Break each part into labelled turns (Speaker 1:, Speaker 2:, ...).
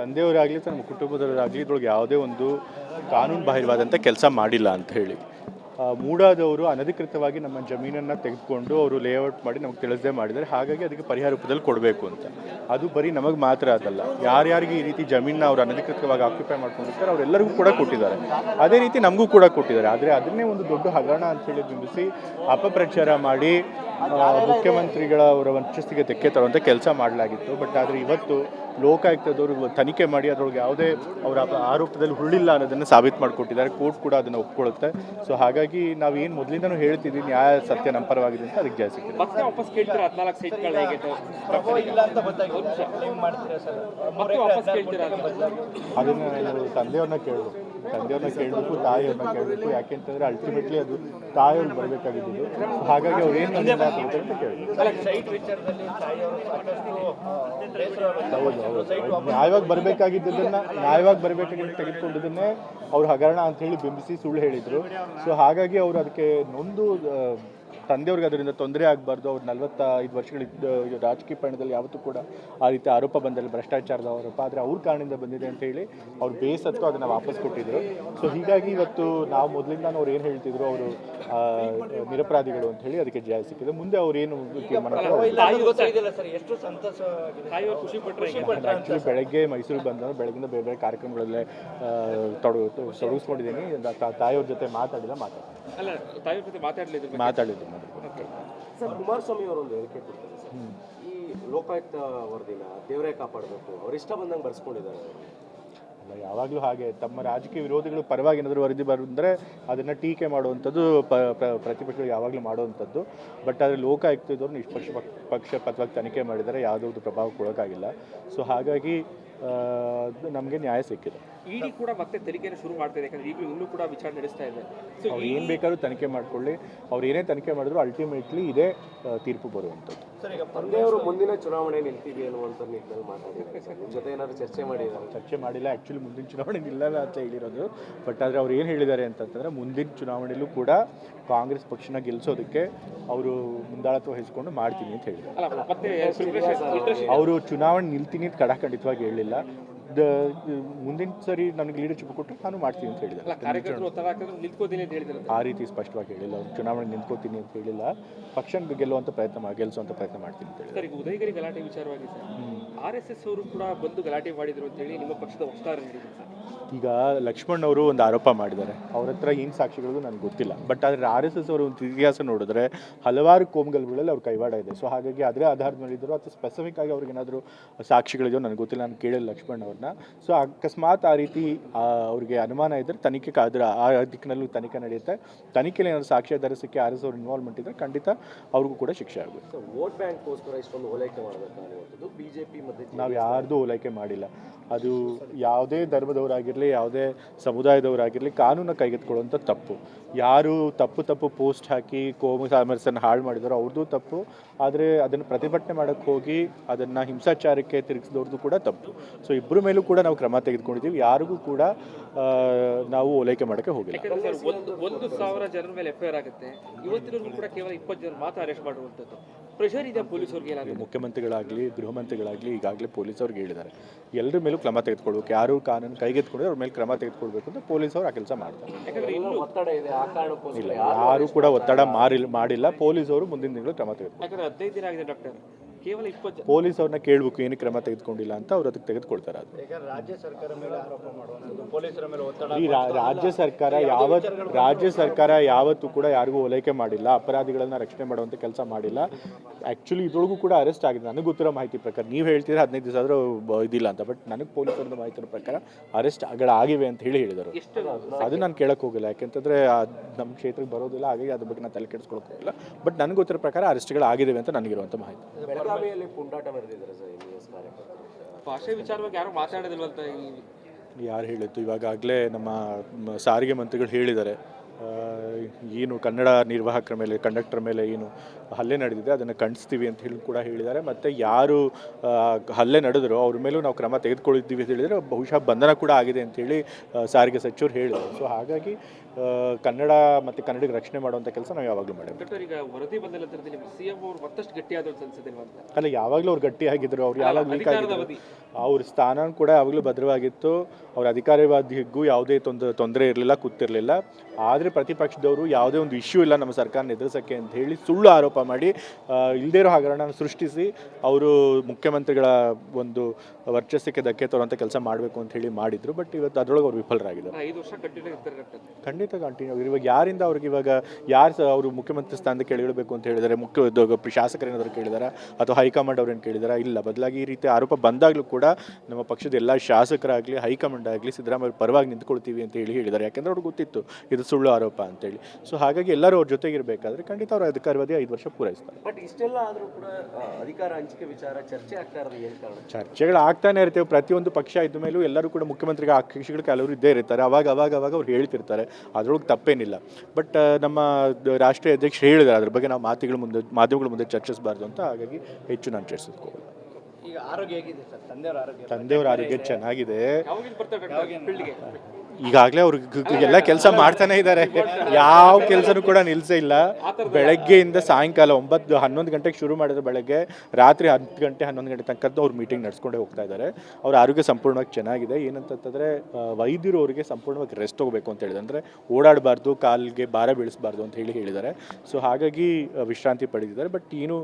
Speaker 1: ತಂದೆಯವರಾಗಲಿ ತಮ್ಮ ಕುಟುಂಬದವರಾಗಲಿ ಇದ್ರೊಳಗೆ ಯಾವುದೇ ಒಂದು ಕಾನೂನು ಬಾಹಿರವಾದಂಥ ಕೆಲಸ ಮಾಡಿಲ್ಲ ಅಂತ ಹೇಳಿ. ಮೂಡಾದವರು ಅನಧಿಕೃತವಾಗಿ ನಮ್ಮ ಜಮೀನನ್ನು ತೆಗೆದುಕೊಂಡು ಅವರು ಲೇಔಟ್ ಮಾಡಿ ನಮಗೆ ತಿಳಿಸದೆ ಮಾಡಿದರೆ ಹಾಗಾಗಿ ಅದಕ್ಕೆ ಪರಿಹಾರ ರೂಪದಲ್ಲಿ ಕೊಡಬೇಕು ಅಂತ. ಅದು ಬರೀ ನಮಗೆ ಮಾತ್ರ ಅದಲ್ಲ. ಯಾರ್ಯಾರಿಗೆ ಈ ರೀತಿ ಜಮೀನನ್ನ ಅವರು ಅನಧಿಕೃತವಾಗಿ ಆಕ್ಯುಪೈ ಮಾಡ್ಕೊಂಡಿರ್ತಾರೆ ಅವರೆಲ್ಲರಿಗೂ ಕೂಡ ಕೊಟ್ಟಿದ್ದಾರೆ. ಅದೇ ರೀತಿ ನಮಗೂ ಕೂಡ ಕೊಟ್ಟಿದ್ದಾರೆ. ಆದರೆ ಅದನ್ನೇ ಒಂದು ದೊಡ್ಡ ಹಗರಣ ಅಂತೇಳಿ ಬಿಂಬಿಸಿ ಅಪಪ್ರಚಾರ ಮಾಡಿ ಮುಖ್ಯಮಂತ್ರಿಗಳ ಅವರ ವಂಚಸ್ತಿಗೆ ತೆಕ್ಕೆ ತರುವಂಥ ಕೆಲಸ ಮಾಡಲಾಗಿತ್ತು. ಬಟ್ ಆದರೆ ಇವತ್ತು ಲೋಕಾಯುಕ್ತದವರು ತನಿಖೆ ಮಾಡಿ ಅದರೊಳಗೆ ಯಾವುದೇ ಅವರ ಆರೋಪದಲ್ಲಿ ಹುಳ್ಳಿಲ್ಲ ಅನ್ನೋದನ್ನು ಸಾಬೀತು ಮಾಡಿಕೊಟ್ಟಿದ್ದಾರೆ. ಕೋರ್ಟ್ ಕೂಡ ಅದನ್ನು ಒಪ್ಕೊಳ್ಳುತ್ತೆ ಸೊ ಹಾಗಾಗಿ ನಾವು ಏನು ಮೊದಲಿಂದನೂ ಹೇಳ್ತಿದ್ದೀವಿ ನ್ಯಾಯ ಸತ್ಯ ನಂಪರವಾಗಿದೆ ಪರವಾಗಿದೆ ಅಂತ ಅದಕ್ಕೆ
Speaker 2: ಜಾಸ್ತಿ?
Speaker 1: ಅದನ್ನು ತಂದೆಯವನ್ನ ತಂದೆಯವ್ರನ್ನ ಕೇಳಬೇಕು. ತಂದೆಯವ್ರನ್ನ ಕೇಳಬೇಕು ತಾಯಿಯವ್ರನ್ನ ಕೇಳಬೇಕು ಯಾಕೆಂತಂದ್ರೆ ಅಲ್ಟಿಮೇಟ್ಲಿ ಅದು ತಾಯಿಯವ್ರು ಬರಬೇಕಾಗಿದ್ದು ಹಾಗಾಗಿ ಅವ್ರು ಏನು ಅಂತ ಹೌದು ಹೌದು. ನ್ಯಾಯವಾಗಿ ಬರಬೇಕಾಗಿದ್ದನ್ನ ನ್ಯಾಯವಾಗಿ ಬರಬೇಕಾಗಿದ್ದು ತೆಗೆದುಕೊಂಡಿದ್ದನ್ನೇ ಅವ್ರು ಹಗರಣ ಅಂತ ಹೇಳಿ ಬಿಂಬಿಸಿ ಸುಳ್ಳು ಹೇಳಿದರು. ಸೊ ಹಾಗಾಗಿ ಅವರು ಅದಕ್ಕೆ ನೊಂದು ತಂದೆಯವ್ರಿಗೆ ಅದರಿಂದ ತೊಂದರೆ ಆಗಬಾರ್ದು. ಅವ್ರು ನಲವತ್ತೈದು ವರ್ಷಗಳ ಇದ್ದ- ರಾಜಕೀಯ ಪಯಣದಲ್ಲಿ ಯಾವತ್ತೂ ಕೂಡ ಆ ರೀತಿ ಆರೋಪ ಬಂದಲ್ಲಿ ಭ್ರಷ್ಟಾಚಾರದ ಆರೋಪ. ಆದರೆ ಅವ್ರ ಕಾರಣದಿಂದ ಬಂದಿದೆ ಅಂತ ಹೇಳಿ ಅವ್ರು ಬೇಸತ್ತು ಅದನ್ನು ವಾಪಸ್ ಕೊಟ್ಟಿದ್ರು. ಸೊ ಹೀಗಾಗಿ ಇವತ್ತು ನಾವು ಮೊದಲಿಂದ ಅವ್ರು ಏನು ಹೇಳ್ತಿದ್ರು ಅವರು ನಿರಪರಾಧಿಗಳು ಅಂತ ಹೇಳಿ ಅದಕ್ಕೆ ಜಯ ಸಿಕ್ಕಿದೆ. ಮುಂದೆ ಅವ್ರು ಏನು ಆ್ಯಕ್ಚುಲಿ ಬೆಳಗ್ಗೆ ಮೈಸೂರಿಗೆ ಬಂದವರು ಬೆಳಗ್ಗಿಂದ ಬೇರೆ ಬೇರೆ ಕಾರ್ಯಕ್ರಮಗಳಲ್ಲೇ ತೊಡಗ ತೊಡಗು ತೊಡಗಿಸ್ಕೊಂಡಿದ್ದೀನಿ. ತಾಯಿಯವ್ರ ಜೊತೆ ಮಾತಾಡಿಲ್ಲ ಮಾತಾಡಿದ್ರು
Speaker 2: ಅಲ್ಲ ತಾಯಿಯವ್ರ ಜೊತೆ ಮಾತಾಡ್ಲಿದ್ರು
Speaker 1: ಮಾತಾಡಿದ್ದು ಮಾತಾಡಿದ್ದು
Speaker 3: ಸರ್ ಕುಮಾರಸ್ವಾಮಿ ಒಂದು ಹೇಳಿಕೆ ಕೊಡ್ತಾರೆ ಸರ್. ಈ ಲೋಕಾಯುಕ್ತ ವರದಿನ ದೇವರೇ ಕಾಪಾಡಬೇಕು ಅವ್ರ ಇಷ್ಟ ಬಂದಂಗೆ ಬರ್ಸ್ಕೊಂಡಿದ್ದಾರೆ.
Speaker 1: ಯಾವಾಗಲೂ ಹಾಗೆ ತಮ್ಮ ರಾಜಕೀಯ ವಿರೋಧಿಗಳು ಪರವಾಗಿ ಏನಾದರೂ ವರದಿ ಬಂದರೆ ಅದನ್ನು ಟೀಕೆ ಮಾಡುವಂಥದ್ದು ಪ ಪ್ರ- ಪ್ರತಿಪಕ್ಷಗಳು ಯಾವಾಗಲೂ ಮಾಡುವಂಥದ್ದು. ಬಟ್ ಆದರೆ ಲೋಕಾಯುಕ್ತದವ್ರು ನಿಷ್ಪಕ್ಷ ಪಕ್ಷ ಪಕ್ಷಪಾತವಾಗಿ ತನಿಖೆ ಮಾಡಿದರೆ ಯಾವುದೋ ಒಂದು ಪ್ರಭಾವ ಕೊಡೋಕ್ಕಾಗಿಲ್ಲ ಸೊ ಹಾಗಾಗಿ ನಮಗೆ ನ್ಯಾಯ ಸಿಕ್ಕಿದೆ.
Speaker 2: ಇಡಿ ಕೂಡ ಮತ್ತೆ ತನಿಖೆಯನ್ನು ಶುರು ಮಾಡ್ತಾ ಇದೆ ಯಾಕಂದ್ರೆ ಈಗಲೂ ಇನ್ನೂ ಕೂಡ ವಿಚಾರ ನಡೆಸ್ತಾ ಇದೆ. ಸೊ
Speaker 1: ಅವ್ರು ಏನು ಬೇಕಾದ್ರೂ ತನಿಖೆ ಮಾಡ್ಕೊಳ್ಳಿ. ಅವ್ರು ಏನೇ ತನಿಖೆ ಮಾಡಿದ್ರು ಅಲ್ಟಿಮೇಟ್ಲಿ ಇದೇ ತೀರ್ಪು ಬರುವಂಥದ್ದು.
Speaker 4: ಸರ್ ಈಗ
Speaker 3: ಅವರು ಮುಂದಿನ ಚುನಾವಣೆ ನಿಲ್ತೀವಿ ಅನ್ನುವಂಥ ನಿಟ್ಟಿನಲ್ಲಿ ಮಾತಾಡಿದ್ದಾರೆ ಸರ್. ನಿಮ್ಮ ಜೊತೆ ಏನಾದರೂ ಚರ್ಚೆ ಮಾಡಿದ್ದಾರೆ?
Speaker 1: ಚರ್ಚೆ ಮಾಡಿಲ್ಲ. ಆ್ಯಕ್ಚುಲಿ ಮುಂದಿನ ಚುನಾವಣೆ ನಿಲ್ಲಲ್ಲ ಅಂತ ಹೇಳಿರೋದು. ಬಟ್ ಆದರೆ ಅವ್ರು ಏನು ಹೇಳಿದ್ದಾರೆ ಅಂತಂತಂದರೆ ಮುಂದಿನ ಚುನಾವಣೆಯಲ್ಲೂ ಕೂಡ ಕಾಂಗ್ರೆಸ್ ಪಕ್ಷನ ಗೆಲ್ಲಿಸೋದಕ್ಕೆ ಅವರು ಮುಂದಾಳತ್ವ ವಹಿಸ್ಕೊಂಡು ಮಾಡ್ತೀನಿ ಅಂತ ಹೇಳಿದ್ದಾರೆ.
Speaker 2: ಅಲ್ಲ ಮತ್ತೆ ಪ್ರಿಪ್ರೇಷನ್
Speaker 1: ಅವರು ಚುನಾವಣೆ ನಿಲ್ತೀನಿ ಅಂತ ಕಡಾಖಂಡಿತವಾಗಿ ಹೇಳಿಲ್ಲ. ದ ಮುಂದಿನ ಸರಿ ನನಗೆ ಲೀಡರ್ಶಿಪ್ ಕೊಟ್ಟು ನಾನು ಮಾಡ್ತೀನಿ ಅಂತ
Speaker 2: ಹೇಳಿದೆ
Speaker 1: ಆ ರೀತಿ ಸ್ಪಷ್ಟವಾಗಿ ಹೇಳಿಲ್ಲ. ಅವ್ರು ಚುನಾವಣೆ ನಿಂತ್ಕೋತೀನಿ ಅಂತ ಹೇಳಿಲ್ಲ. ಪಕ್ಷ ಗೆಲ್ಲುವಂತ ಪ್ರಯತ್ನ ಗೆಲ್ಲಿಸುವಂತ ಗೆಲ್ಲಿಸುವಂಥ ಪ್ರಯತ್ನ ಮಾಡ್ತೀನಿ ಅಂತ
Speaker 2: ಈಗ ಉದಯಗಿರಿ ಗಲಾಟೆ ವಿಚಾರವಾಗಿ ಆರ್ ಎಸ್ ಎಸ್ ಅವರು ಕೂಡ ಬಂದು ಗಲಾಟೆ ಮಾಡಿದ್ರು ಅಂತ ಹೇಳಿ ನಿಮ್ಮ ಪಕ್ಷದ ವಕ್ತಾರ ಹೇಳಿದ್ರು
Speaker 1: ಈಗ ಲಕ್ಷ್ಮಣ್ ಅವರು ಒಂದು ಆರೋಪ ಮಾಡಿದ್ದಾರೆ. ಅವ್ರ ಹತ್ರ ಏನು ಸಾಕ್ಷಿಗಳು ನನಗೆ ಗೊತ್ತಿಲ್ಲ. ಬಟ್ ಆದರೆ ಆರ್ ಎಸ್ ಎಸ್ ಅವರು ಒಂದು ಇತಿಹಾಸ ನೋಡಿದ್ರೆ ಹಲವಾರು ಕೋಮ್ಗಲ್ಗಳಲ್ಲಿ ಅವ್ರ ಕೈವಾಡ ಇದೆ. ಸೊ ಹಾಗಾಗಿ ಅದರ ಆಧಾರದ ಮೇಲೆ ಇದ್ದರು ಅಥವಾ ಸ್ಪೆಸಿಫಿಕ್ ಆಗಿ ಅವ್ರಿಗೆ ಏನಾದರೂ ಸಾಕ್ಷಿಗಳಿದೆಯೋ ನನಗೆ ಗೊತ್ತಿಲ್ಲ. ನಾನು ಕೇಳಿಲ್ಲ ಲಕ್ಷ್ಮಣ್ ಅವ್ರನ್ನ. ಸೊ ಅಕಸ್ಮಾತ್ ಆ ರೀತಿ ಅವ್ರಿಗೆ ಅನುಮಾನ ಇದ್ದರೆ ತನಿಖೆ ಅದರ ಆ ದಿಕ್ಕಿನಲ್ಲೂ ತನಿಖೆ ನಡೆಯುತ್ತೆ. ತನಿಖೆಯಲ್ಲಿ ಏನಾದರೂ ಸಾಕ್ಷಿ ಸಿಕ್ಕಿ ಆರ್ ಎಸ್ ಅವ್ರು ಇನ್ವಾಲ್ವ್ಮೆಂಟ್ ಇದ್ದರೆ ಖಂಡಿತ ಅವ್ರಿಗೂ ಕೂಡ ಶಿಕ್ಷೆ ಆಗುತ್ತೆ.
Speaker 3: ಸರ್ ವೋಟ್ ಬ್ಯಾಂಕ್ಗೋಸ್ಕರ ಇಷ್ಟೊಂದು ಓಲೈಕೆ ಮಾಡಬೇಕು ಅನ್ನುವಂಥದ್ದು ಬಿ ಜೆ ಪಿ ಮತ್ತು
Speaker 1: ನಾವು ಯಾರ್ದು ಓಲೈಕೆ ಮಾಡಿಲ್ಲ. ಅದು ಯಾವುದೇ ಧರ್ಮದವರಾಗಿರಲಿ ಯಾವುದೇ ಸಮುದಾಯದವರಾಗಿರಲಿ ಕಾನೂನ ಕೈಗೆತ್ಕೊಳ್ಳುವಂಥ ತಪ್ಪು. ಯಾರು ತಪ್ಪು ತಪ್ಪು ಪೋಸ್ಟ್ ಹಾಕಿ ಕೋಮು ಸಾಮರಸ್ಯನ ಹಾಳು ಮಾಡಿದಾರೋ ಅವ್ರದ್ದು ತಪ್ಪು. ಆದರೆ ಅದನ್ನು ಪ್ರತಿಭಟನೆ ಮಾಡೋಕ್ಕೆ ಹೋಗಿ ಅದನ್ನು ಹಿಂಸಾಚಾರಕ್ಕೆ ತಿರುಗಿಸಿದವ್ರದ್ದು ಕೂಡ ತಪ್ಪು. ಸೊ ಇಬ್ಬರ ಮೇಲೂ ಕೂಡ ನಾವು ಕ್ರಮ ತೆಗೆದುಕೊಂಡಿದ್ದೀವಿ. ಯಾರಿಗೂ ಕೂಡ ನಾವು ಓಲೈಕೆ ಮಾಡೋಕ್ಕೆ ಹೋಗಿಲ್ಲ.
Speaker 2: ಸರ್ ಒಂದು ಒಂದು ಸಾವಿರ ಜನರ ಮೇಲೆ ಎಫ್ ಐ ಆರ್ ಆಗುತ್ತೆ. ಇವತ್ತಿನ ಕೂಡ ಕೇವಲ ಇಪ್ಪತ್ತು ಜನ ಮಾತ್ರ ಅರೆಸ್ಟ್ ಮಾಡಿರುವಂಥದ್ದು. ಪ್ರೆಷರ್ ಇದೆ ಪೊಲೀಸರಿಗೆ ಏನಾದ್ರು?
Speaker 1: ಮುಖ್ಯಮಂತ್ರಿಗಳಾಗಲಿ ಗೃಹ ಮಂತ್ರಿಗಳಾಗಲಿ ಈಗಾಗಲೇ ಪೊಲೀಸವ್ರಿಗೆ ಹೇಳಿದ್ದಾರೆ. ಎಲ್ಲರ ಮೇಲೂ ಕ್ರಮ ತೆಗೆದುಕೊಳ್ಬೇಕು. ಯಾರು ಕಾನೂನು ಕೈಗೆತ್ಕೊಂಡ್ರೆ ಅವ್ರ ಮೇಲೆ ಕ್ರಮ ತೆಗೆದುಕೊಳ್ಬೇಕು ಅಂತ ಪೊಲೀಸವ್ರು ಆ ಕೆಲಸ ಮಾಡ್ತಾರೆ.
Speaker 2: ಯಾಕಂದ್ರೆ
Speaker 3: ಎಲ್ಲ ಒತ್ತಡ ಇದೆ ಆ ಕಾರಣಕ್ಕೋಸ್ಕರ
Speaker 1: ಇಲ್ಲ ಯಾರು ಕೂಡ ಒತ್ತಡ ಮಾರಿಲ್ಲ ಮಾಡಿಲ್ಲ. ಪೊಲೀಸವರು ಮುಂದಿನ ತಿಂಗಳು ಕ್ರಮ ತೆಗೆದುಕೊಂಡು
Speaker 2: ಯಾಕಂದ್ರೆ ಹದಿನೈದು ದಿನ ಆಗಿದೆ ಡಾಕ್ಟರ್. ಕೇವಲ ಇಪ್ಪತ್ತು
Speaker 1: ಪೊಲೀಸ್ ಅವ್ರನ್ನ ಕೇಳಬೇಕು ಏನು ಕ್ರಮ ತೆಗೆದುಕೊಂಡಿಲ್ಲ ಅಂತ ಅವ್ರು ಅದಕ್ಕೆ ತೆಗೆದುಕೊಳ್ತಾರೆ ಅದು.
Speaker 4: ರಾಜ್ಯ ಸರ್ಕಾರ ಮೇಲೆ ಆರೋಪ ಮಾಡುವಂಥದ್ದು ಪೊಲೀಸರ ಮೇಲೆ ಒತ್ತಡ
Speaker 1: ಈ ರಾಜ್ಯ ಸರ್ಕಾರ ಯಾವತ್ ರಾಜ್ಯ ಸರ್ಕಾರ ಯಾವತ್ತೂ ಕೂಡ ಯಾರಿಗೂ ಓಲೈಕೆ ಮಾಡಿಲ್ಲ ಅಪರಾಧಿಗಳನ್ನ ರಕ್ಷಣೆ ಮಾಡುವಂಥ ಕೆಲಸ ಮಾಡಿಲ್ಲ. ಆ್ಯಕ್ಚುಲಿ ಇದ್ರೊಳಗೂ ಕೂಡ ಅರೆಸ್ಟ್ ಆಗಿದೆ. ನನಗೆ ಗೊತ್ತಿರೋ ಮಾಹಿತಿ ಪ್ರಕಾರ ನೀವು ಹೇಳ್ತೀರಾ ಹದಿನೈದು ದಿವಸ ಆದರೂ ಇದಿಲ್ಲ ಅಂತ. ಬಟ್ ನನಗೆ ಪೊಲೀಸರ ಮಾಹಿತಿ ಪ್ರಕಾರ ಅರೆಸ್ಟ್ ಆಗಿವೆ ಅಂತ ಹೇಳಿ ಹೇಳಿದರು. ಅದು ನಾನು ಕೇಳಕ್ಕೆ ಹೋಗಿಲ್ಲ. ಯಾಕೆಂತಂದರೆ ನಮ್ಮ ಕ್ಷೇತ್ರಕ್ಕೆ ಬರೋದಿಲ್ಲ ಹಾಗಾಗಿ ಅದ್ರ ಬಗ್ಗೆ ನಾನು ತಲೆ ಕೆಡಿಸ್ಕೊಳಕ್ಕೆ ಹೋಗಿಲ್ಲ. ಬಟ್ ನನಗೆ ಗೊತ್ತಿರೋ ಪ್ರಕಾರ ಅರೆಸ್ಟ್ಗಳು ಆಗಿದ್ದಾವೆ ಅಂತ ನನಗಿರುವಂಥ ಮಾಹಿತಿ.
Speaker 3: ಬೆಳಗಾವಿಯಲ್ಲಿ ಪುಂಡಾಟ ಮೆರೆದಿದ್ದಾರೆ ಸರ್ ಎಂ ಎಸ್ ಕಾರ್ಯಕರ್ತರು.
Speaker 2: ಭಾಷೆ ವಿಚಾರವಾಗಿ ಯಾರು ಮಾತಾಡೋದಿಲ್ವಂತ ಈ
Speaker 1: ಯಾರು ಹೇಳಿತ್ತು ಇವಾಗಲೇ ನಮ್ಮ ಸಾರಿಗೆ ಮಂತ್ರಿಗಳು ಹೇಳಿದ್ದಾರೆ. ಏನು ಕನ್ನಡ ನಿರ್ವಾಹಕರ ಮೇಲೆ ಕಂಡಕ್ಟರ್ ಮೇಲೆ ಏನು ಹಲ್ಲೆ ನಡೆದಿದೆ. ಅದನ್ನು ಖಂಡಿಸ್ತೀವಿ ಅಂತ ಹೇಳಿ ಕೂಡ ಹೇಳಿದ್ದಾರೆ. ಮತ್ತು ಯಾರು ಹಲ್ಲೆ ನಡೆದ್ರು ಅವ್ರ ಮೇಲೂ ನಾವು ಕ್ರಮ ತೆಗೆದುಕೊಳ್ಳಿದ್ದೀವಿ ಅಂತ ಹೇಳಿದರೆ ಬಹುಶಃ ಬಂಧನ ಕೂಡ ಆಗಿದೆ ಅಂತೇಳಿ ಸಾರಿಗೆ ಸಚಿವರು ಹೇಳಿದರು ಸೊ ಹಾಗಾಗಿ ಕನ್ನಡ ಮತ್ತು ಕನ್ನಡಿಗ ರಕ್ಷಣೆ ಮಾಡುವಂಥ ಕೆಲಸ ನಾವು ಯಾವಾಗಲೂ ಮಾಡಿದ್ವಿ
Speaker 2: ಈಗ ವರದಿ ಬಂದ ನಂತರದಲ್ಲಿ ನಿಮ್ಮ ಸಿಎಂ ಅವರು ಮತ್ತಷ್ಟು ಗಟ್ಟಿಯಾದ್ರು ಅನ್ಸುತ್ತಿಲ್ವಾ ಅಂತ.
Speaker 1: ಅಲ್ಲ ಯಾವಾಗಲೂ ಅವ್ರು ಗಟ್ಟಿಯಾಗಿದ್ದರು ಅವ್ರು ಯಾವಾಗ ವೀಕ್ ಆಗಿದ್ರು. ಅವ್ರ ಸ್ಥಾನ ಕೂಡ ಯಾವಾಗಲೂ ಭದ್ರವಾಗಿತ್ತು. ಅವ್ರ ಅಧಿಕಾರವಾದಿಗೂ ಯಾವುದೇ ತೊಂದರೆ ತೊಂದರೆ ಇರಲಿಲ್ಲ ಕೂತಿರಲಿಲ್ಲ. ಆದರೆ ಪ್ರತಿಪಕ್ಷದವರು ಯಾವುದೇ ಒಂದು ಇಶ್ಯೂ ಇಲ್ಲ ನಮ್ಮ ಸರ್ಕಾರನ ಎದುರಿಸೋಕ್ಕೆ ಅಂತ ಹೇಳಿ ಸುಳ್ಳು ಆರೋಪ ಮಾಡಿ ಇಲ್ಲದೇ ಇರೋ ಹಗರಣ ಸೃಷ್ಟಿಸಿ ಅವರು ಮುಖ್ಯಮಂತ್ರಿಗಳ ಒಂದು ವರ್ಚಸ್ಸಕ್ಕೆ ಧಕ್ಕೆ ತರುವಂಥ ಕೆಲಸ ಮಾಡಬೇಕು ಅಂತ ಹೇಳಿ ಮಾಡಿದ್ರು. ಬಟ್ ಇವತ್ತು ಅದರೊಳಗೆ ಅವ್ರು ವಿಫಲರಾಗಿದ್ದಾರೆ.
Speaker 2: ಐದು ಕಂಟಿನ್ಯೂ
Speaker 1: ಖಂಡಿತ ಕಂಟಿನ್ಯೂ ಇವಾಗ ಯಾರಿಂದ ಅವ್ರಿಗೆ ಇವಾಗ ಯಾರು ಸಹ ಅವರು ಮುಖ್ಯಮಂತ್ರಿ ಸ್ಥಾನದ ಕೇಳಿಬೇಕು ಅಂತ ಹೇಳಿದರೆ ಮುಖ್ಯ ಶಾಸಕರೇನಾದರೂ ಕೇಳಿದಾರಾ ಕೇಳಿದಾರ? ಅಥವಾ ಹೈಕಮಾಂಡ್ ಅವ್ರೇನು ಕೇಳಿದಾರ? ಇಲ್ಲ ಬದಲಾಗಿ ಈ ರೀತಿ ಆರೋಪ ಬಂದಾಗಲೂ ಕೂಡ ನಮ್ಮ ಪಕ್ಷದ ಎಲ್ಲ ಶಾಸಕರಾಗಲಿ ಹೈಕಮಾಂಡ್ ಆಗಲಿ ಸಿದ್ದರಾಮಯ್ಯ ಪರವಾಗಿ ನಿಂತ್ಕೊಳ್ತೀವಿ ಅಂತ ಹೇಳಿ ಹೇಳಿದ್ದಾರೆ ಯಾಕೆಂದ್ರೆ ಅವ್ರಿಗೆ ಗೊತ್ತಿತ್ತು ಇದು ಸುಳ್ಳು ಆರೋಪ ಅಂತೇಳಿ ಸೊ ಹಾಗಾಗಿ ಎಲ್ಲರೂ ಅವ್ರ ಜೊತೆಗಿರಬೇಕಾದ್ರೆ ಖಂಡಿತ ಅವ್ರ ಅಧಿಕಾರವಾದಿ ಐದು ವರ್ಷ ಪೂರೈಸ್ತಾರೆ.
Speaker 3: ಬಟ್ ಇಷ್ಟೆಲ್ಲ ಆದರೂ ಕೂಡ ಅಧಿಕಾರ ಹಂಚಿಕೆ ವಿಚಾರ ಚರ್ಚೆ ಆಗ್ತಾ ಇರೋದು ಏನು ಕಾರಣ?
Speaker 1: ಚರ್ಚೆಗಳು ಆಗ್ತಾನೆ ಇರ್ತೇವೆ. ಪ್ರತಿಯೊಂದು ಪಕ್ಷ ಇದ್ದ ಮೇಲೂ ಎಲ್ಲರೂ ಕೂಡ ಮುಖ್ಯಮಂತ್ರಿಗೆ ಆಕಾಂಕ್ಷಿಗಳು ಕೆಲವರು ಇದ್ದೇ ಇರ್ತಾರೆ. ಅವಾಗ ಅವಾಗ ಅವಾಗ ಅವ್ರು ಹೇಳ್ತಿರ್ತಾರೆ. ಅದ್ರೊಳಗೆ ತಪ್ಪೇನಿಲ್ಲ. ಬಟ್ ನಮ್ಮ ರಾಷ್ಟ್ರೀಯ ಅಧ್ಯಕ್ಷರು ಹೇಳಿದ್ದಾರೆ ಅದ್ರ ಬಗ್ಗೆ ನಾವು ಮಾತುಗಳ ಮುಂದೆ ಮಾಧ್ಯಮಗಳ ಮುಂದೆ ಚರ್ಚಿಸಬಾರ್ದು ಅಂತ ಹಾಗಾಗಿ ಹೆಚ್ಚು ನಾನು ಚರ್ಚಿಸ್ಕೋಬೋದು
Speaker 4: ಈಗ ಆರೋಗ್ಯ ಹೇಗಿದೆ ಸರ್? ತಂದೆಯವರ ಆರೋಗ್ಯ
Speaker 1: ತಂದೆಯವರ ಆರೋಗ್ಯ ಚೆನ್ನಾಗಿದೆ. ಈಗಾಗಲೇ ಅವ್ರು ಎಲ್ಲ ಕೆಲಸ ಮಾಡ್ತಾನೆ ಇದ್ದಾರೆ. ಯಾವ ಕೆಲಸನೂ ಕೂಡ ನಿಲ್ಲಿಸೇ ಇಲ್ಲ. ಬೆಳಗ್ಗೆಯಿಂದ ಸಾಯಂಕಾಲ ಒಂಬತ್ತು, ಹನ್ನೊಂದು ಗಂಟೆಗೆ ಶುರು ಮಾಡಿದ್ರು ಬೆಳಗ್ಗೆ ರಾತ್ರಿ ಹತ್ತು ಗಂಟೆ, ಹನ್ನೊಂದು ಗಂಟೆ ತನಕದ್ದು ಅವ್ರು ಮೀಟಿಂಗ್ ನಡೆಸ್ಕೊಂಡೇ ಹೋಗ್ತಾ ಇದ್ದಾರೆ. ಅವ್ರ ಆರೋಗ್ಯ ಸಂಪೂರ್ಣವಾಗಿ ಚೆನ್ನಾಗಿದೆ. ಏನಂತಂತಂದರೆ ವೈದ್ಯರು ಅವರಿಗೆ ಸಂಪೂರ್ಣವಾಗಿ ರೆಸ್ಟ್ ಹೋಗಬೇಕು ಅಂತ ಹೇಳಿದ್ರೆ ಅಂದರೆ ಓಡಾಡಬಾರ್ದು, ಕಾಲಿಗೆ ಭಾರ ಬೀಳಿಸಬಾರ್ದು ಅಂತ ಹೇಳಿ ಹೇಳಿದ್ದಾರೆ. ಸೊ ಹಾಗಾಗಿ ವಿಶ್ರಾಂತಿ ಪಡೆದಿದ್ದಾರೆ. ಬಟ್ ಏನು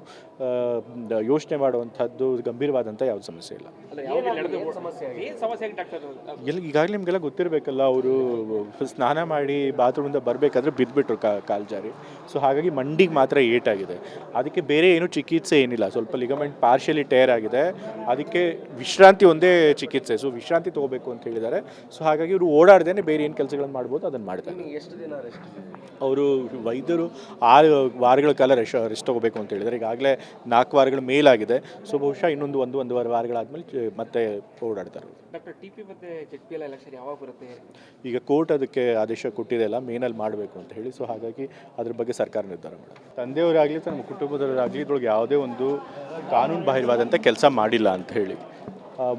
Speaker 1: ಯೋಚನೆ ಮಾಡುವಂಥದ್ದು ಗಂಭೀರವಾದಂಥ ಯಾವ್ದು ಸಮಸ್ಯೆ ಇಲ್ಲ. ಎಲ್ಲ ಈಗಾಗಲೇ ನಿಮಗೆಲ್ಲ ಗೊತ್ತಿರಬೇಕಲ್ಲ ಅವರು ಸ್ನಾನ ಮಾಡಿ ಬಾತ್ರೂಮಿಂದ ಬರಬೇಕಾದ್ರೆ ಬಿದ್ದುಬಿಟ್ರು ಕಾಲ್ ಜಾರಿ ಸೊ ಹಾಗಾಗಿ ಮಂಡಿಗೆ ಮಾತ್ರ ಏಟಾಗಿದೆ. ಅದಕ್ಕೆ ಬೇರೆ ಏನು ಚಿಕಿತ್ಸೆ ಏನಿಲ್ಲ. ಸ್ವಲ್ಪ ಲಿಗಮೆಂಟ್ ಪಾರ್ಷಿಯಲಿ ಟೇರ್ ಆಗಿದೆ. ಅದಕ್ಕೆ ವಿಶ್ರಾಂತಿ ಒಂದೇ ಚಿಕಿತ್ಸೆ. ಸೊ ವಿಶ್ರಾಂತಿ ತಗೋಬೇಕು ಅಂತ ಹೇಳಿದ್ದಾರೆ. ಸೊ ಹಾಗಾಗಿ ಇವರು ಓಡಾಡ್ದೇ ಬೇರೆ ಏನು ಕೆಲಸಗಳನ್ನು ಮಾಡ್ಬೋದು ಅದನ್ನು ಮಾಡ್ತಾರೆ. ಅವರು ವೈದ್ಯರು ಆರು ವಾರಗಳ ಕಾಲ ರೆಸ್ಟ್ ರೆಸ್ಟ್ ತಗೋಬೇಕು ಅಂತ ಹೇಳಿದ್ದಾರೆ. ಈಗಾಗಲೇ ನಾಲ್ಕು ವಾರಗಳ ಮೇಲಾಗಿದೆ. ಸೊ ಬಹುಶಃ ಇನ್ನೊಂದು ಒಂದು ಒಂದೂವರೆ ವಾರಗಳಾದಮೇಲೆ ಮತ್ತೆ ಓಡಾಡ್ತಾರೆ. ಈಗ ಕೋರ್ಟ್ ಅದಕ್ಕೆ ಆದೇಶ ಕೊಟ್ಟಿದೆ ಅಲ್ಲ ಮೇನಲ್ಲಿ ಮಾಡಬೇಕು ಅಂತ ಹೇಳಿ. ಸೊ ಹಾಗಾಗಿ ಅದ್ರ ಬಗ್ಗೆ ಸರ್ಕಾರ ನಿರ್ಧಾರ ಮಾಡೋದು. ತಂದೆಯವರಾಗಲಿ ತಮ್ಮ ಕುಟುಂಬದವರಾಗಲಿ ಇದ್ರೊಳಗೆ ಯಾವುದೇ ಒಂದು ಕಾನೂನು ಬಾಹಿರವಾದಂಥ ಕೆಲಸ ಮಾಡಿಲ್ಲ ಅಂತ ಹೇಳಿ.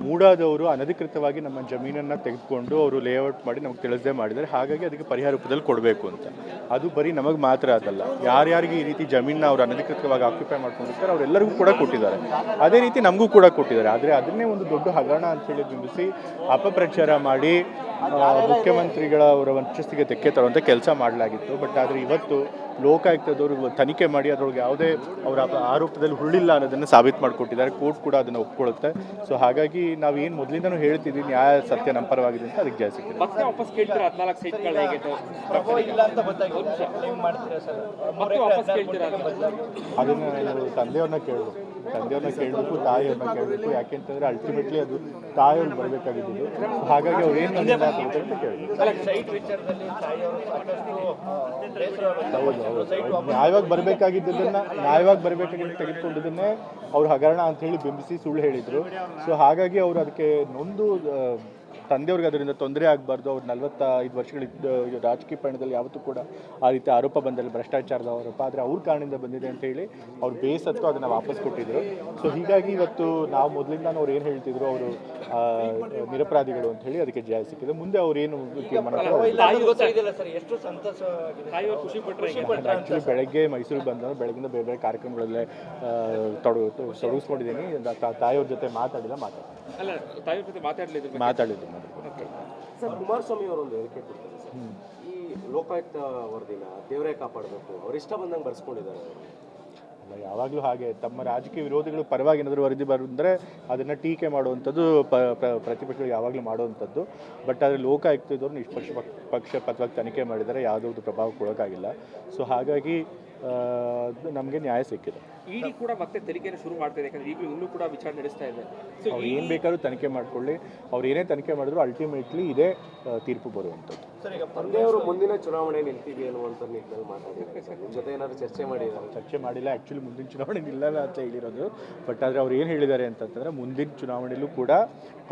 Speaker 1: ಮೂಡಾದವರು ಅನಧಿಕೃತವಾಗಿ ನಮ್ಮ ಜಮೀನನ್ನು ತೆಗೆದುಕೊಂಡು ಅವರು ಲೇಔಟ್ ಮಾಡಿ ನಮಗೆ ತಿಳಿಸದೆ ಮಾಡಿದ್ದಾರೆ. ಹಾಗಾಗಿ ಅದಕ್ಕೆ ಪರಿಹಾರ ರೂಪದಲ್ಲಿ ಕೊಡಬೇಕು ಅಂತ. ಅದು ಬರೀ ನಮಗೆ ಮಾತ್ರ ಅದಲ್ಲ. ಯಾರ್ಯಾರಿಗೆ ಈ ರೀತಿ ಜಮೀನನ್ನ ಅವರು ಅನಧಿಕೃತವಾಗಿ ಆಕ್ಯುಪೈ ಮಾಡ್ಕೊಂಡಿರ್ತಾರೆ ಅವರೆಲ್ಲರಿಗೂ ಕೂಡ ಕೊಟ್ಟಿದ್ದಾರೆ. ಅದೇ ರೀತಿ ನಮಗೂ ಕೂಡ ಕೊಟ್ಟಿದ್ದಾರೆ. ಆದರೆ ಅದನ್ನೇ ಒಂದು ದೊಡ್ಡ ಹಗರಣ ಅಂತೇಳಿ ಬಿಂಬಿಸಿ ಅಪಪ್ರಚಾರ ಮಾಡಿ ಮುಖ್ಯಮಂತ್ರಿಗಳ ಅವರ ವರ್ಚಸ್ಸಿಗೆ ತೆಕ್ಕೆ ತರುವಂಥ ಕೆಲಸ ಮಾಡಲಾಗಿತ್ತು. ಬಟ್ ಆದರೆ ಇವತ್ತು ಲೋಕಾಯುಕ್ತದವರು ತನಿಖೆ ಮಾಡಿ ಅದರೊಳಗೆ ಯಾವುದೇ ಅವರ ಆರೋಪದಲ್ಲಿ ಹುಳ್ಳಿಲ್ಲ ಅನ್ನೋದನ್ನು ಸಾಬೀತು ಮಾಡಿಕೊಟ್ಟಿದ್ದಾರೆ. ಕೋರ್ಟ್ ಕೂಡ ಅದನ್ನು ಒಪ್ಕೊಳ್ಳುತ್ತೆ ಸೊ ಹಾಗಾಗಿ ನಾವು ಏನು ಮೊದಲಿಂದನೂ ಹೇಳ್ತಿದ್ವಿ ನ್ಯಾಯ ಸತ್ಯ ನಂಪರವಾಗಿದೆ ಪರವಾಗಿದೆ ಅಂತ ಅದಕ್ಕೆ ಜಾಸ್ತಿ ಸಿಕ್ಕಿದೆ
Speaker 2: ಮತ್ತೆ ವಾಪಸ್ ಕೇಳ್ತೀರಾ? ಹದಿನಾಲ್ಕು ಸೀಟ್ಗಳು ಹೇಗೆ
Speaker 4: ಪ್ರಭಾವ ಇಲ್ಲ ಅಂತ ಗೊತ್ತಾಗಿದೆ ನೀವು ಮಾಡ್ತೀರಾ ಸರ್?
Speaker 2: ಮತ್ತೆ ವಾಪಸ್ ಕೇಳ್ತೀರಾ? ಅಂತ?
Speaker 1: ಅದನ್ನು ತಂದೆಯವ್ರನ್ನ ಕೇಳಬೇಕು ತಂದೆಯವ್ರನ್ನ ಕೇಳಬೇಕು ತಾಯಿಯವ್ರನ್ನ ಕೇಳಬೇಕು ಯಾಕೆಂತಂದ್ರೆ ಅಲ್ಟಿಮೇಟ್ಲಿ ಅದು ತಾಯಿಯವ್ರು ಬರಬೇಕಾಗಿದ್ದು ಹಾಗಾಗಿ ಅವ್ರು ಏನು ನಿರ್ಣಯ ತಗೋತಾರೆ ಅಂತ ನ್ಯಾಯವಾಗಿ ಬರಬೇಕಾಗಿದ್ದನ್ನ ನ್ಯಾಯವಾಗಿ ಬರಬೇಕಾಗಿದ್ದು ತೆಗೆದುಕೊಂಡಿದ್ದನ್ನೇ ಅವ್ರು ಹಗರಣ ಅಂತ ಹೇಳಿ ಬಿಂಬಿಸಿ ಸುಳ್ಳು ಹೇಳಿದ್ರು. ಸೊ ಹಾಗಾಗಿ ಅವರು ಅದಕ್ಕೆ ನೊಂದು ತಂದೆಯವ್ರಿಗೆ ಅದರಿಂದ ತೊಂದರೆ ಆಗಬಾರ್ದು. ಅವ್ರು ನಲವತ್ತ ಐದು ವರ್ಷಗಳಿದ್ದ ರಾಜಕೀಯ ಪಯಣದಲ್ಲಿ ಯಾವತ್ತೂ ಕೂಡ ಆ ರೀತಿ ಆರೋಪ ಬಂದಲ್ಲಿ ಭ್ರಷ್ಟಾಚಾರದ ಆರೋಪ. ಆದರೆ ಅವ್ರ ಕಾರಣದಿಂದ ಬಂದಿದೆ ಅಂತ ಹೇಳಿ ಅವ್ರು ಬೇಸತ್ತು ಅದನ್ನು ವಾಪಸ್ ಕೊಟ್ಟಿದ್ರು. ಸೊ ಹೀಗಾಗಿ ಇವತ್ತು ನಾವು ಮೊದಲಿಂದ ಅವ್ರು ಏನು ಹೇಳ್ತಿದ್ರು ಅವರು ನಿರಪರಾಧಿಗಳು ಅಂತ ಹೇಳಿ ಅದಕ್ಕೆ ಜಯ ಸಿಕ್ಕಿದೆ. ಮುಂದೆ ಅವ್ರು ಏನು ಆ್ಯಕ್ಚುಲಿ ಬೆಳಗ್ಗೆ ಮೈಸೂರಿಗೆ ಬಂದಾಗ ಬೆಳಗ್ಗಿಂದ ಬೇರೆ ಬೇರೆ ಕಾರ್ಯಕ್ರಮಗಳಲ್ಲೇ ತೊಡಗು ತೊಡಗಿಸ್ಕೊಂಡಿದ್ದೀನಿ. ತಾಯಿಯವ್ರ ಜೊತೆ ಮಾತಾಡಿಲ್ಲ ಮಾತಾಡಿದ್ರು
Speaker 2: ಅಲ್ಲ ಮಾತಾಡ್ಲಿದ್ರು
Speaker 3: ಸರ್, ಕುಮಾರಸ್ವಾಮಿ ಅವರು ಒಂದು ಹೇಳಿಕೆ ಕೊಡ್ತಾರೆ ಸರ್. ಈ ಲೋಕಾಯುಕ್ತ ವರದಿನ ದೇವರೇ ಕಾಪಾಡಬೇಕು ಅವರಿಷ್ಟ ಬಂದಂಗೆ ಬರ್ಸ್ಕೊಂಡಿದ್ದಾರೆ.
Speaker 1: ಯಾವಾಗಲೂ ಹಾಗೆ, ತಮ್ಮ ರಾಜಕೀಯ ವಿರೋಧಿಗಳು ಪರವಾಗಿ ಏನಾದರೂ ವರದಿ ಬಂದರೆ ಅದನ್ನು ಟೀಕೆ ಮಾಡುವಂಥದ್ದು ಪ್ರತಿಪಕ್ಷಗಳು ಯಾವಾಗಲೂ ಮಾಡುವಂಥದ್ದು. ಬಟ್ ಆದರೆ ಲೋಕಾಯುಕ್ತದವ್ರು ನಿಷ್ಪಕ್ಷ ಪಕ್- ಪಕ್ಷಪಾತವಾಗಿ ತನಿಖೆ ಮಾಡಿದರೆ ಯಾವುದೋ ಪ್ರಭಾವ ಕೊಡೋಕ್ಕಾಗಿಲ್ಲ. ಸೊ ಹಾಗಾಗಿ ನಮಗೆ ನ್ಯಾಯ ಸಿಕ್ಕಿದೆ.
Speaker 2: ಇಡಿ ಕೂಡ ಮತ್ತೆ ತನಿಖೆಯನ್ನು ಶುರು ಮಾಡ್ತಾ ಇದೆ ಯಾಕಂದ್ರೆ ಈಗಲೂ ಇನ್ನೂ ಕೂಡ ವಿಚಾರ ನಡೆಸ್ತಾ ಇದೆ. ಸೊ
Speaker 1: ಅವ್ರು ಏನು ಬೇಕಾದ್ರೂ ತನಿಖೆ ಮಾಡ್ಕೊಳ್ಳಿ. ಅವ್ರು ಏನೇ ತನಿಖೆ ಮಾಡಿದ್ರು ಅಲ್ಟಿಮೇಟ್ಲಿ ಇದೇ ತೀರ್ಪು ಬರುವಂಥದ್ದು.
Speaker 4: ಸರ್ ಈಗ
Speaker 3: ತಂದೆಯವರು ಮುಂದಿನ ಚುನಾವಣೆ ನಿಲ್ತೀವಿ ಅನ್ನುವಂಥ ನಿಟ್ಟಿನಲ್ಲಿ ಮಾತಾಡಿದ್ದಾರೆ ಸರ್. ನಿಮ್ಮ ಜೊತೆ ಏನಾದ್ರು ಚರ್ಚೆ ಮಾಡಿದ್ದಾರೆ?
Speaker 1: ಚರ್ಚೆ ಮಾಡಿಲ್ಲ. ಆ್ಯಕ್ಚುಲಿ ಮುಂದಿನ ಚುನಾವಣೆ ನಿಲ್ಲಲ್ಲ ಅಂತ ಹೇಳಿರೋದು. ಬಟ್ ಆದರೆ ಅವ್ರು ಏನು ಹೇಳಿದ್ದಾರೆ ಅಂತಂದ್ರೆ ಮುಂದಿನ ಚುನಾವಣೆಯಲ್ಲೂ ಕೂಡ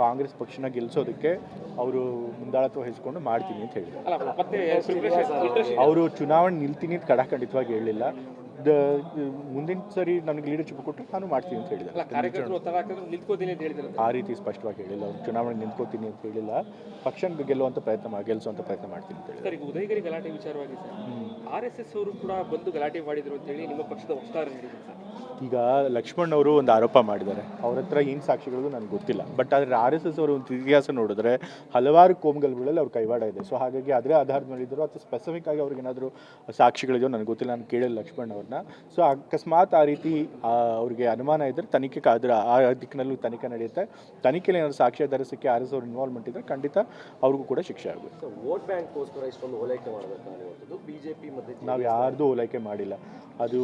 Speaker 1: ಕಾಂಗ್ರೆಸ್ ಪಕ್ಷನ ಗೆಲ್ಲಿಸೋದಕ್ಕೆ ಅವರು ಮುಂದಾಳತ್ವ ವಹಿಸ್ಕೊಂಡು ಮಾಡ್ತೀನಿ ಅಂತ ಹೇಳಿದ್ದಾರೆ.
Speaker 2: ಅಲ್ಲ ಮತ್ತೆ ಪ್ರಿಪ್ರೇಷನ್
Speaker 1: ಅವರು ಚುನಾವಣೆ ನಿಲ್ತೀನಿ ಅಂತ ಕಡಾಖಂಡಿತವಾಗಿ ಹೇಳಿಲ್ಲ. Alhamdulillah. ಮುಂದಿನ ಸರಿ ನನಗೆ ಲೀಡರ್ಶಿಪ್ ಕೊಟ್ಟರೆ ನಾನು ಮಾಡ್ತೀನಿ ಅಂತ
Speaker 2: ಹೇಳಿದೆ
Speaker 1: ಆ ರೀತಿ ಸ್ಪಷ್ಟವಾಗಿ ಹೇಳಿಲ್ಲ. ಅವ್ರು ಚುನಾವಣೆ ನಿಂತ್ಕೋತೀನಿ ಅಂತ ಹೇಳಿಲ್ಲ. ಪಕ್ಷ ಗೆಲ್ಲುವಂತ ಪ್ರಯತ್ನ ಗೆಲ್ಲಿಸುವಂತ ಗೆಲ್ಲಿಸುವಂಥ ಪ್ರಯತ್ನ ಮಾಡ್ತೀನಿ ಅಂತ
Speaker 2: ಹೇಳಿ ಉದಯಗಿರಿ ಗಲಾಟೆ ವಿಚಾರವಾಗಿ ಆರ್ ಎಸ್ ಎಸ್ ಅವರು ಕೂಡ ಬಂದು ಗಲಾಟೆ ಮಾಡಿದ್ರು ಅಂತ ಹೇಳಿ ನಿಮ್ಮ ಪಕ್ಷದ ವಕ್ತಾರ
Speaker 1: ಈಗ ಲಕ್ಷ್ಮಣ್ ಅವರು ಒಂದು ಆರೋಪ ಮಾಡಿದ್ದಾರೆ. ಅವ್ರ ಹತ್ರ ಏನು ಸಾಕ್ಷಿಗಳು ನನಗೆ ಗೊತ್ತಿಲ್ಲ. ಬಟ್ ಆದರೆ ಆರ್ ಎಸ್ ಎಸ್ ಅವರು ಒಂದು ಇತಿಹಾಸ ನೋಡಿದ್ರೆ ಹಲವಾರು ಕೋಮ್ಗಲ್ಗಳಲ್ಲಿ ಅವ್ರ ಕೈವಾಡ ಇದೆ. ಸೊ ಹಾಗಾಗಿ ಅದರ ಆಧಾರದ ಮೇಲೆ ಇದ್ರು ಅಥವಾ ಸ್ಪೆಸಿಫಿಕ್ ಆಗಿ ಅವ್ರಿಗೆ ಏನಾದರೂ ಸಾಕ್ಷಿಗಳಿದೆಯೋ ನನಗೆ ಗೊತ್ತಿಲ್ಲ. ನಾನು ಕೇಳಿಲ್ಲ ಲಕ್ಷ್ಮಣ್ ಅವ್ರನ್ನ ಸೊ ಅಕಸ್ಮಾತ್ ಆ ರೀತಿ ಅವ್ರಿಗೆ ಅನುಮಾನ ಇದ್ದರೆ ತನಿಖೆ ಕಾದ್ರ ಅದರ ಆ ದಿಕ್ಕಿನಲ್ಲೂ ತನಿಖೆ ನಡೆಯುತ್ತೆ. ತನಿಖೆಯಲ್ಲಿ ಏನಾದರೂ ಸಾಕ್ಷ್ಯಾಧಾರ ಸಿಕ್ಕಿ ಆರ್ ಎಸ್ ಅವ್ರ ಇನ್ವಾಲ್ವ್ಮೆಂಟ್ ಇದ್ದರೆ ಖಂಡಿತ ಅವ್ರಿಗೂ ಕೂಡ ಶಿಕ್ಷೆ ಆಗುತ್ತೆ.
Speaker 3: ವೋಟ್ ಬ್ಯಾಂಕ್ಗೋಸ್ಕರ ಇಷ್ಟೊಂದು ಓಲೈಕೆ ಮಾಡಬೇಕಾಗಿರುವಂಥದ್ದು ಬಿಜೆಪಿ ಮತ್ತು
Speaker 1: ನಾವು ಯಾರ್ದು ಓಲೈಕೆ ಮಾಡಿಲ್ಲ. ಅದು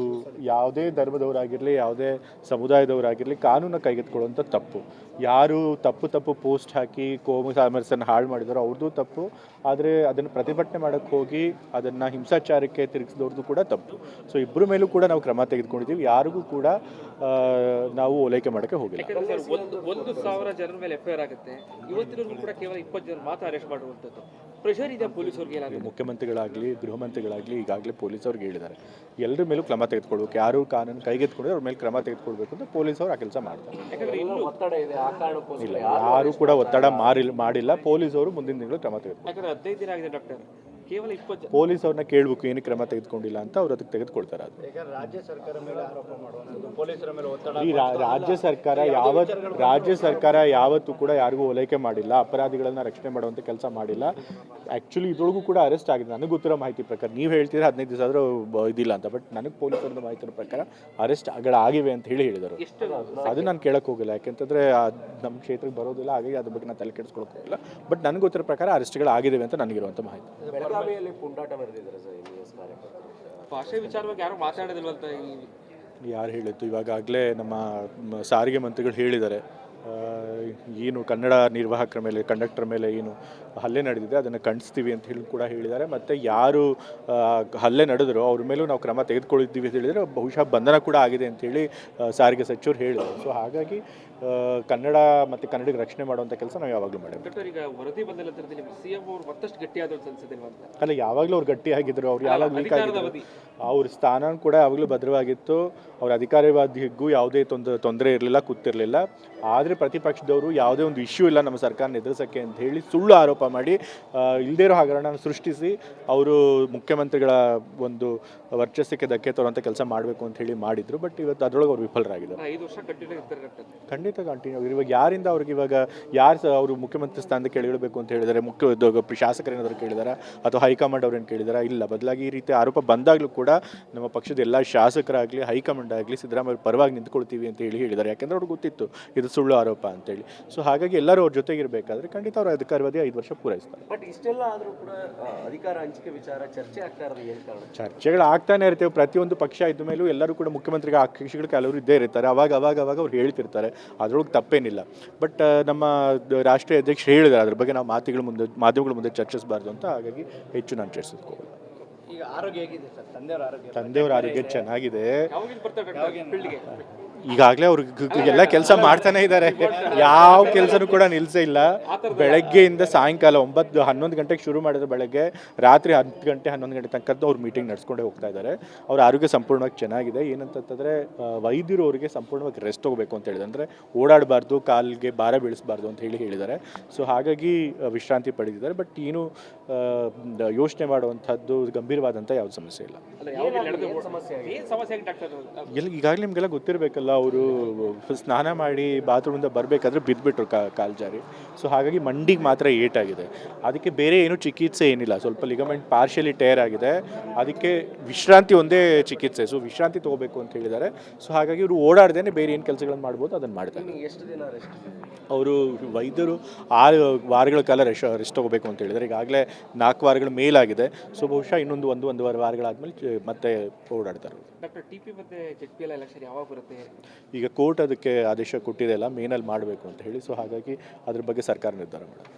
Speaker 1: ಯಾವುದೇ ಧರ್ಮದವರಾಗಿರಲಿ ಯಾವುದೇ ಸಮುದಾಯದವರಾಗಿರಲಿ ಕಾನೂನ ಕೈಗೆತ್ಕೊಳ್ಳುವಂಥ ತಪ್ಪು. ಯಾರು ತಪ್ಪು ತಪ್ಪು ಪೋಸ್ಟ್ ಹಾಕಿ ಕೋಮು ಸಾಮರಸ್ಯನ ಹಾಳು ಮಾಡಿದಾರೋ ಅವ್ರದ್ದು ತಪ್ಪು. ಆದರೆ ಅದನ್ನು ಪ್ರತಿಭಟನೆ ಮಾಡೋಕ್ಕೆ ಹೋಗಿ ಅದನ್ನು ಹಿಂಸಾಚಾರಕ್ಕೆ ತಿರುಗಿಸಿದವ್ರದ್ದು ಕೂಡ ತಪ್ಪು. ಸೊ ಇಬ್ಬರ ಮೇಲೂ ಕೂಡ ನಾವು ಕ್ರಮ ತೆಗೆದುಕೊಂಡಿದ್ದೀವಿ. ಯಾರಿಗೂ ಕೂಡ ನಾವು ಓಲೈಕೆ ಮಾಡೋಕ್ಕೆ ಹೋಗಿಲ್ಲ.
Speaker 2: ಒಂದು ಒಂದು ಸಾವಿರ ಜನರ ಮೇಲೆ ಎಫ್ ಐ ಆರ್ ಆಗುತ್ತೆ. ಇವತ್ತಿನವರೆಗೂ ಕೂಡ ಕೇವಲ ಇಪ್ಪತ್ತು ಜನ ಮಾತ್ರ ಅರೆಸ್ಟ್ ಮಾಡಿರುವಂಥದ್ದು ಪ್ರೆಷರ್ ಇದೆ ಪೊಲೀಸರಿಗೆ ಏನಾದರೂ?
Speaker 1: ಮುಖ್ಯಮಂತ್ರಿಗಳಾಗಲಿ ಗೃಹ ಮಂತ್ರಿಗಳಾಗಲಿ ಈಗಾಗಲೇ ಪೊಲೀಸವ್ರಿಗೆ ಹೇಳಿದ್ದಾರೆ. ಎಲ್ಲರ ಮೇಲೂ ಕ್ರಮ ತೆಗೆದುಕೊಳ್ಬೇಕು ಯಾರು ಕಾನೂನು ಕೈಗೆತ್ಕೊಂಡ್ರೆ ಅವ್ರ ಮೇಲೆ ಕ್ರಮ ತೆಗೆದುಕೊಳ್ಬೇಕು ಅಂತ ಪೊಲೀಸವ್ರು ಆ ಕೆಲಸ ಮಾಡ್ತಾರೆ.
Speaker 2: ಯಾಕಂದ್ರೆ ಇನ್ನು
Speaker 3: ಒತ್ತಡ ಇದೆ ಆ ಕಾರಣಕ್ಕೋಸ್ಕರ
Speaker 1: ಇಲ್ಲ ಯಾರು ಕೂಡ ಒತ್ತಡ ಮಾರಿಲ್ಲ ಮಾಡಿಲ್ಲ ಪೊಲೀಸವರು ಮುಂದಿನ ದಿನಗಳು ಕ್ರಮ ತೆಗೆದುಕೊಂಡು
Speaker 2: ಯಾಕಂದ್ರೆ ಹದಿನೈದು ದಿನ ಆಗಿದೆ ಡಾಕ್ಟರ್. ಕೇವಲ ಇಪ್ಪತ್ತು
Speaker 1: ಪೊಲೀಸ್ ಅವ್ರನ್ನ ಕೇಳಬೇಕು ಏನು ಕ್ರಮ ತೆಗೆದುಕೊಂಡಿಲ್ಲ ಅಂತ ಅವ್ರು ಅದಕ್ಕೆ ತೆಗೆದುಕೊಳ್ತಾರೆ ಅದು.
Speaker 4: ಈಗ ರಾಜ್ಯ ಸರ್ಕಾರ ಮೇಲೆ ಆರೋಪ ಮಾಡುವಂಥದ್ದು ಪೊಲೀಸರ ಮೇಲೆ ಒತ್ತಡ
Speaker 1: ಈ ರಾ- ರಾಜ್ಯ ಸರ್ಕಾರ ಯಾವ ರಾಜ್ಯ ಸರ್ಕಾರ ಯಾವತ್ತೂ ಕೂಡ ಯಾರಿಗೂ ಓಲೈಕೆ ಮಾಡಿಲ್ಲ. ಅಪರಾಧಿಗಳನ್ನ ರಕ್ಷಣೆ ಮಾಡುವಂಥ ಕೆಲಸ ಮಾಡಿಲ್ಲ. ಆ್ಯಕ್ಚುಲಿ ಇದ್ರೊಳಗೂ ಕೂಡ ಅರೆಸ್ಟ್ ಆಗಿದೆ. ನನಗೆ ಗೊತ್ತಿರೋ ಮಾಹಿತಿ ಪ್ರಕಾರ ನೀವು ಹೇಳ್ತೀರಾ ಹದಿನೈದು ದಿವಸ ಆದರೂ ಇದಿಲ್ಲ ಅಂತ. ಬಟ್ ನನಗೆ ಪೊಲೀಸರ ಮಾಹಿತಿ ಪ್ರಕಾರ ಅರೆಸ್ಟ್ ಆಗಿವೆ ಅಂತ ಹೇಳಿ ಹೇಳಿದರು.
Speaker 2: ಎಷ್ಟು
Speaker 1: ಅದು ನಾನು ಕೇಳಕ್ಕೆ ಹೋಗಿಲ್ಲ. ಯಾಕೆಂತಂದ್ರೆ ನಮ್ಮ ಕ್ಷೇತ್ರಕ್ಕೆ ಬರೋದಿಲ್ಲ. ಹಾಗಾಗಿ ಅದ್ರ ಬಗ್ಗೆ ನಾನು ತಲೆ ಕೆಡಿಸ್ಕೊಳಕ್ಕೆ ಹೋಗಿಲ್ಲ. ಬಟ್ ನನಗೆ ಗೊತ್ತಿರೋ ಪ್ರಕಾರ ಅರೆಸ್ಟ್ಗಳು ಆಗಿದ್ದಾವೆ ಅಂತ ನನಗಿರುವಂಥ ಮಾಹಿತಿ.
Speaker 3: ಬೆಳಗಾವಿಯಲ್ಲಿ ಪುಂಡಾಟ ಬರೆದಿದ್ದಾರೆ ಸರ್ ಎಂ ಎಸ್ ಕಾರ್ಯಕರ್ತರು.
Speaker 2: ಭಾಷೆ ವಿಚಾರವಾಗಿ ಯಾರು ಮಾತಾಡೋದಿಲ್ವಂತ ಈ
Speaker 1: ಯಾರು ಹೇಳಿದ್ದು? ಇವಾಗಲೇ ನಮ್ಮ ಸಾರಿಗೆ ಮಂತ್ರಿಗಳು ಹೇಳಿದ್ದಾರೆ. ಏನು ಕನ್ನಡ ನಿರ್ವಾಹಕರ ಮೇಲೆ ಕಂಡಕ್ಟರ್ ಮೇಲೆ ಏನು ಹಲ್ಲೆ ನಡೆದಿದೆ ಅದನ್ನು ಖಂಡಿಸ್ತೀವಿ ಅಂತ ಹೇಳಿ ಕೂಡ ಹೇಳಿದ್ದಾರೆ. ಮತ್ತು ಯಾರು ಹಲ್ಲೆ ನಡೆದ್ರು ಅವ್ರ ಮೇಲೂ ನಾವು ಕ್ರಮ ತೆಗೆದುಕೊಳ್ಳಿದ್ದೀವಿ ಅಂತ ಹೇಳಿದರೆ ಬಹುಶಃ ಬಂಧನ ಕೂಡ ಆಗಿದೆ ಅಂತೇಳಿ ಸಾರಿಗೆ ಸಚಿವರು ಹೇಳಿದರು ಸೊ ಹಾಗಾಗಿ ಕನ್ನಡ ಮತ್ತು ಕನ್ನಡಿಗ ರಕ್ಷಣೆ ಮಾಡುವಂಥ ಕೆಲಸ ನಾವು ಯಾವಾಗಲೂ ಮಾಡಿದ್ವಿ
Speaker 2: ಡಾಕ್ಟರ್ ಈಗ ವರದಿ ಬಂದ ನಂತರದಲ್ಲಿ ನಿಮ್ಮ ಸಿ ಎಂ ಅವರು ಮತ್ತಷ್ಟು ಗಟ್ಟಿಯಾದ
Speaker 1: ಅಲ್ಲ ಯಾವಾಗಲೂ ಅವ್ರು ಗಟ್ಟಿಯಾಗಿದ್ದರು ಅವ್ರು ಯಾವಾಗ ವೀಕ್
Speaker 2: ಆಗಿದ್ದರು
Speaker 1: ಆಗಿದ್ರು. ಅವ್ರ ಸ್ಥಾನ ಕೂಡ ಯಾವಾಗಲೂ ಭದ್ರವಾಗಿತ್ತು. ಅವ್ರ ಅಧಿಕಾರವಾದಿಗೂ ಯಾವುದೇ ತೊಂದರೆ ತೊಂದರೆ ಇರಲಿಲ್ಲ ಕೂತಿರಲಿಲ್ಲ. ಆದರೆ ಪ್ರತಿಪಕ್ಷದವರು ಯಾವುದೇ ಒಂದು ಇಶ್ಯೂ ಇಲ್ಲ ನಮ್ಮ ಸರ್ಕಾರನ ಎದುರಿಸೋಕ್ಕೆ ಅಂತ ಹೇಳಿ ಸುಳ್ಳು ಆರೋಪ ಮಾಡಿ ಇಲ್ಲದೇ ಇರೋ ಹಗರಣ ಸೃಷ್ಟಿಸಿ ಅವರು ಮುಖ್ಯಮಂತ್ರಿಗಳ ಒಂದು ವರ್ಚಸ್ಸಕ್ಕೆ ಧಕ್ಕೆ ತರುವಂಥ ಕೆಲಸ ಮಾಡಬೇಕು ಅಂತ ಹೇಳಿ ಮಾಡಿದ್ರು ಬಟ್ ಇವತ್ತು ಅದರೊಳಗೆ ಅವ್ರು ವಿಫಲರಾಗಿದ್ದಾರೆ.
Speaker 2: ಐದು ವರ್ಷ ಕಂಟಿನ್ಯೂ
Speaker 1: ಖಂಡಿತ ಕಂಟಿನ್ಯೂ ಇವಾಗ ಯಾರಿಂದ ಅವ್ರಿಗೆ ಇವಾಗ ಯಾರು ಅವರು ಮುಖ್ಯಮಂತ್ರಿ ಸ್ಥಾನಕ್ಕೆ ಕೇಳಿಬೇಕು ಅಂತ ಹೇಳಿದರೆ ಮುಖ್ಯ ಉದ್ಯೋಗ ಶಾಸಕರೇನು ಕೇಳಿದಾರ ಅಥವಾ ಹೈಕಮಾಂಡ್ ಅವ್ರೇನು ಕೇಳಿದಾರ ಇಲ್ಲ. ಬದಲಾಗಿ ಈ ರೀತಿ ಆರೋಪ ಬಂದಾಗಲೂ ಕೂಡ ನಮ್ಮ ಪಕ್ಷದ ಎಲ್ಲ ಶಾಸಕರಾಗಲಿ ಹೈಕಮಾಂಡ್ ಆಗಲಿ ಸಿದ್ದರಾಮಯ್ಯ ಪರವಾಗಿ ನಿಂತ್ಕೊಳ್ತೀವಿ ಅಂತ ಹೇಳಿ ಹೇಳಿದ್ದಾರೆ ಯಾಕೆಂದ್ರೆ ಅವ್ರಿಗೆ ಗೊತ್ತಿತ್ತು ಇದು ಸುಳ್ಳು ಆರೋಪ ಅಂತೇಳಿ ಸೊ ಹಾಗಾಗಿ ಎಲ್ಲರೂ ಅವ್ರ ಜೊತೆಗಿರಬೇಕಾದ್ರೆ ಖಂಡಿತ ಅವರು ಅಧಿಕಾರವಾದಿ ಐದು ವರ್ಷ ಪೂರೈಸ್ತಾರೆ.
Speaker 3: ಬಟ್ ಇಷ್ಟೆಲ್ಲ ಆದರೂ ಕೂಡ ಅಧಿಕಾರ ಹಂಚಿಕೆ ವಿಚಾರ ಚರ್ಚೆ ಆಗ್ತಾ ಇರೋದು
Speaker 1: ಚರ್ಚೆಗಳು ಆಗ್ತಾನೆ ಇರ್ತೇವೆ ಪ್ರತಿಯೊಂದು ಪಕ್ಷ ಇದ್ದ ಮೇಲೂ ಎಲ್ಲರೂ ಕೂಡ ಮುಖ್ಯಮಂತ್ರಿಗೆ ಆಕಾಂಕ್ಷಿಗಳು ಕೆಲವರು ಇದ್ದೇ ಇರ್ತಾರೆ. ಅವಾಗ ಅವಾಗ ಅವಾಗ ಅವ್ರು ಹೇಳ್ತಿರ್ತಾರೆ ಅದ್ರೊಳಗೆ ತಪ್ಪೇನಿಲ್ಲ. ಬಟ್ ನಮ್ಮ ರಾಷ್ಟ್ರೀಯ ಅಧ್ಯಕ್ಷರು ಹೇಳಿದ್ದಾರೆ ಅದ್ರ ಬಗ್ಗೆ ನಾವು ಮಾತುಗಳ ಮುಂದೆ ಮಾಧ್ಯಮಗಳ ಮುಂದೆ ಚರ್ಚಿಸಬಾರ್ದು ಅಂತ ಹಾಗಾಗಿ ಹೆಚ್ಚು ನಾನು ಚರ್ಚಿಸ್ಕೋಬೋದು
Speaker 4: ಈಗ ಆರೋಗ್ಯ ಹೇಗಿದೆ ಸರ್? ತಂದೆಯವರ ಆರೋಗ್ಯ
Speaker 1: ತಂದೆಯವರ ಆರೋಗ್ಯ ಚೆನ್ನಾಗಿದೆ. ಈಗಾಗಲೇ ಅವ್ರು ಗ- ಗ- ಎಲ್ಲ ಕೆಲಸ ಮಾಡ್ತಾನೆ ಇದ್ದಾರೆ. ಯಾವ ಕೆಲಸನೂ ಕೂಡ ನಿಲ್ಸೇ ಇಲ್ಲ. ಬೆಳಗ್ಗೆಯಿಂದ ಸಾಯಂಕಾಲ ಒಂಬತ್ತು ಹನ್ನೊಂದು ಗಂಟೆಗೆ ಶುರು ಮಾಡಿದ್ರು ಬೆಳಗ್ಗೆ ರಾತ್ರಿ ಹತ್ತು ಗಂಟೆ ಹನ್ನೊಂದು ಗಂಟೆ ತನಕದ್ದು ಅವ್ರು ಮೀಟಿಂಗ್ ನಡೆಸ್ಕೊಂಡೇ ಹೋಗ್ತಾ ಇದ್ದಾರೆ. ಅವ್ರ ಆರೋಗ್ಯ ಸಂಪೂರ್ಣವಾಗಿ ಚೆನ್ನಾಗಿದೆ. ಏನಂತಂತಂದರೆ ವೈದ್ಯರು ಅವರಿಗೆ ಸಂಪೂರ್ಣವಾಗಿ ರೆಸ್ಟ್ ಹೋಗಬೇಕು ಅಂತ ಹೇಳಿದೆ ಅಂದರೆ ಓಡಾಡಬಾರ್ದು ಕಾಲಿಗೆ ಭಾರ ಬೀಳಿಸಬಾರ್ದು ಅಂತ ಹೇಳಿ ಹೇಳಿದ್ದಾರೆ. ಸೊ ಹಾಗಾಗಿ ವಿಶ್ರಾಂತಿ ಪಡೆದಿದ್ದಾರೆ. ಬಟ್ ಏನು ಯೋಚನೆ ಮಾಡುವಂಥದ್ದು ಗಂಭೀರವಾದಂಥ ಯಾವ ಸಮಸ್ಯೆ ಇಲ್ಲ.
Speaker 2: ಡಾಕ್ಟರ್
Speaker 1: ಈಗಾಗಲೇ ನಿಮಗೆಲ್ಲ ಗೊತ್ತಿರಬೇಕಲ್ಲ ಅವರು ಸ್ನಾನ ಮಾಡಿ ಬಾತ್ರೂಮಿಂದ ಬರಬೇಕಾದ್ರೆ ಬಿದ್ದುಬಿಟ್ರು ಕಾಲು ಜಾರಿ ಸೊ ಹಾಗಾಗಿ ಮಂಡಿಗೆ ಮಾತ್ರ ಏಟಾಗಿದೆ. ಅದಕ್ಕೆ ಬೇರೆ ಏನು ಚಿಕಿತ್ಸೆ ಏನಿಲ್ಲ. ಸ್ವಲ್ಪ ಲಿಗಮೆಂಟ್ ಪಾರ್ಷಿಯಲಿ ಟೇರ್ ಆಗಿದೆ. ಅದಕ್ಕೆ ವಿಶ್ರಾಂತಿ ಒಂದೇ ಚಿಕಿತ್ಸೆ. ಸೊ ವಿಶ್ರಾಂತಿ ತೊಗೋಬೇಕು ಅಂತ ಹೇಳಿದ್ದಾರೆ. ಸೊ ಹಾಗಾಗಿ ಇವರು ಓಡಾಡ್ದೇನೆ ಬೇರೆ ಏನು ಕೆಲಸಗಳನ್ನು ಮಾಡ್ಬೋದು ಅದನ್ನು ಮಾಡ್ತಾರೆ ಅವರು ವೈದ್ಯರು ಆರು ವಾರಗಳ ಕಾಲ ರೆಸ್ಟ್ ರೆಸ್ಟ್ ತೊಗೋಬೇಕು ಅಂತ ಹೇಳಿದ್ದಾರೆ. ಈಗಾಗಲೇ ನಾಲ್ಕು ವಾರಗಳ ಮೇಲಾಗಿದೆ. ಸೊ ಬಹುಶಃ ಇನ್ನೊಂದು ಒಂದು ಒಂದೂವರೆ ವಾರಗಳಾದ್ಮೇಲೆ ಮತ್ತೆ ಓಡಾಡ್ತಾರೆ
Speaker 2: ಡಾಕ್ಟರ್ ಟಿ ಪಿ ಮತ್ತೆ ಜೆಡ್ ಪಿ ಎಲ್ ಎಲೆಕ್ಷನ್ ಯಾವಾಗ ಬರುತ್ತೆ?
Speaker 1: ಈಗ ಕೋರ್ಟ್ ಅದಕ್ಕೆ ಆದೇಶ ಕೊಟ್ಟಿದೆ ಅಲ್ಲ, ಮೇನಲ್ಲಿ ಮಾಡಬೇಕು ಅಂತ ಹೇಳಿ. ಸೊ ಹಾಗಾಗಿ ಅದ್ರ ಬಗ್ಗೆ ಸರ್ಕಾರ ನಿರ್ಧಾರ ಮಾಡುತ್ತೆ